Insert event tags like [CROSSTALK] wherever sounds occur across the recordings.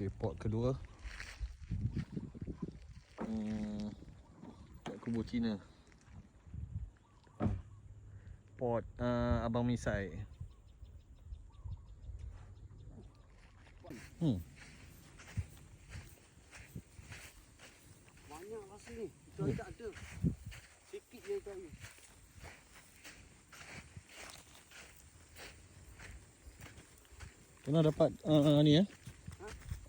Okey, pot kedua. Hmm, kat kubur Cina. Pot uh, Abang Misai. Hmm. Banyak rasa ni. Kita tak ada. Sikit je kayu. Kena dapat uh, ni ya. Uh,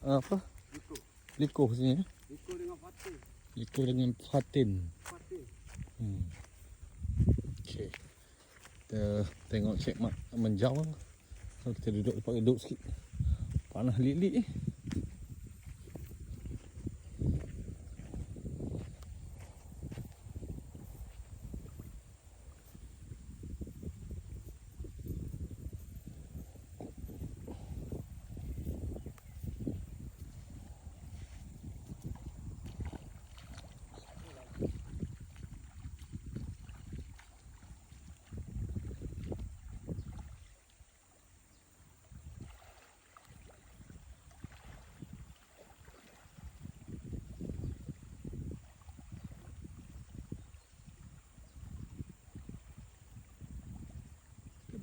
apa? Liko. Liko sini ya. Liko dengan patin. Liko dengan fatin. Patin. Hmm. Okey. Kita tengok cek mak menjauh. So, kita duduk tempat duduk sikit. Panas lik-lik eh.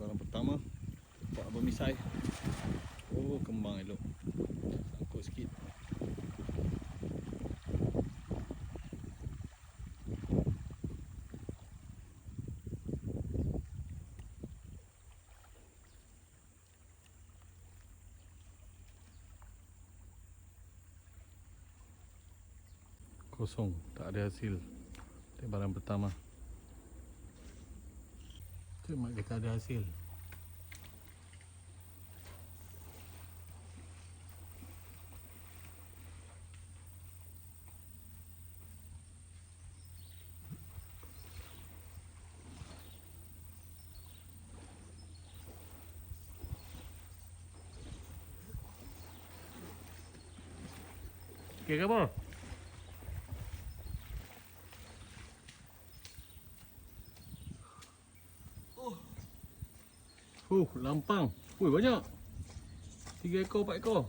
Okey, barang pertama Pak Abang Misai. Oh kembang elok. Sangkut sikit. Kosong. Tak ada hasil. Barang pertama Cuma kita ada hasil. Okey ke Huh, lampang. Ui, banyak. Tiga ekor, empat ekor.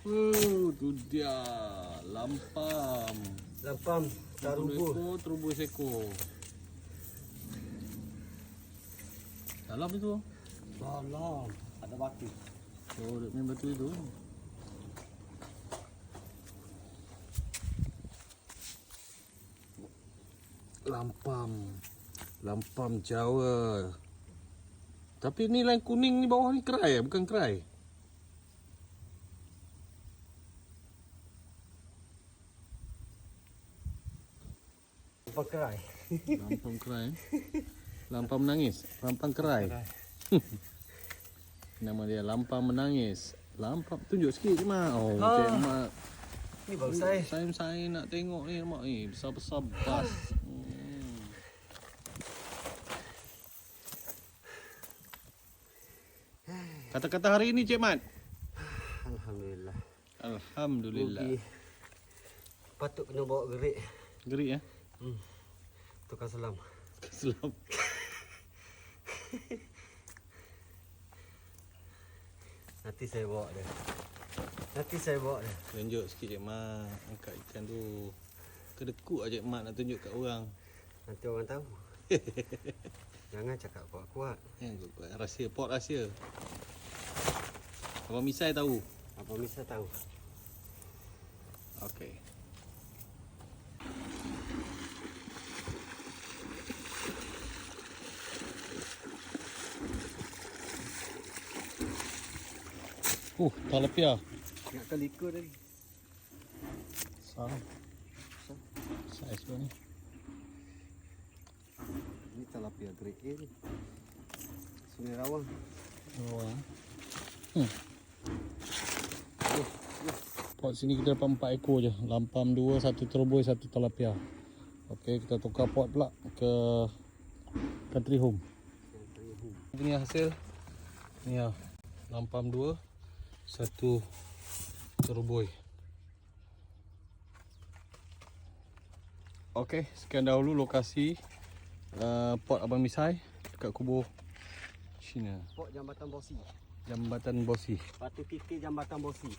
Huh, tu dia. Lampam. Lampam. Tarubu. ekor, terubus ekor. Dalam itu. Dalam. Ada batu. Oh, dia main batu itu. Lampam. Lampam Jawa. Tapi ni lain kuning ni bawah ni kerai eh? bukan kerai. Lampam kerai. Lampam kerai. eh? Lampam menangis. Lampam kerai. [LAUGHS] Nama dia Lampam menangis. Lampam tunjuk sikit je mak. Oh, Ha. cik mak. Ni baru saya. Saya saya nak tengok ni mak ni besar-besar bas. Kata-kata hari ini Cik Mat. Alhamdulillah. Alhamdulillah. Rugi. Patut kena bawa gerik. Gerik ya. Hmm. Tukar selam. Selam. [LAUGHS] Nanti saya bawa dia. Nanti saya bawa dia. Tunjuk sikit Cik Mat. Angkat ikan tu. Kedekut aja Cik Mat nak tunjuk kat orang. Nanti orang tahu. [LAUGHS] Jangan cakap kuat-kuat. Yang rahsia, pot rahsia. Abang Misai tahu. Apa Misa tahu? Okey. Uh, talapia. Nak kali ikut tadi. Sah. Saiz pun ni. Ini tilapia grade A ni. Sungai Rawang. Bawah. Hmm. Pot sini kita dapat empat ekor je. Lampam dua, satu teroboi, satu talapia. Okey, kita tukar pot pula ke country home. Ini hasil. Ni lah. Lampam dua, satu teroboi. Okey, sekian dahulu lokasi uh, pot Abang Misai dekat kubur Cina. Pok Jambatan Bosi. Jambatan Bosi. Batu titik Jambatan Bosi.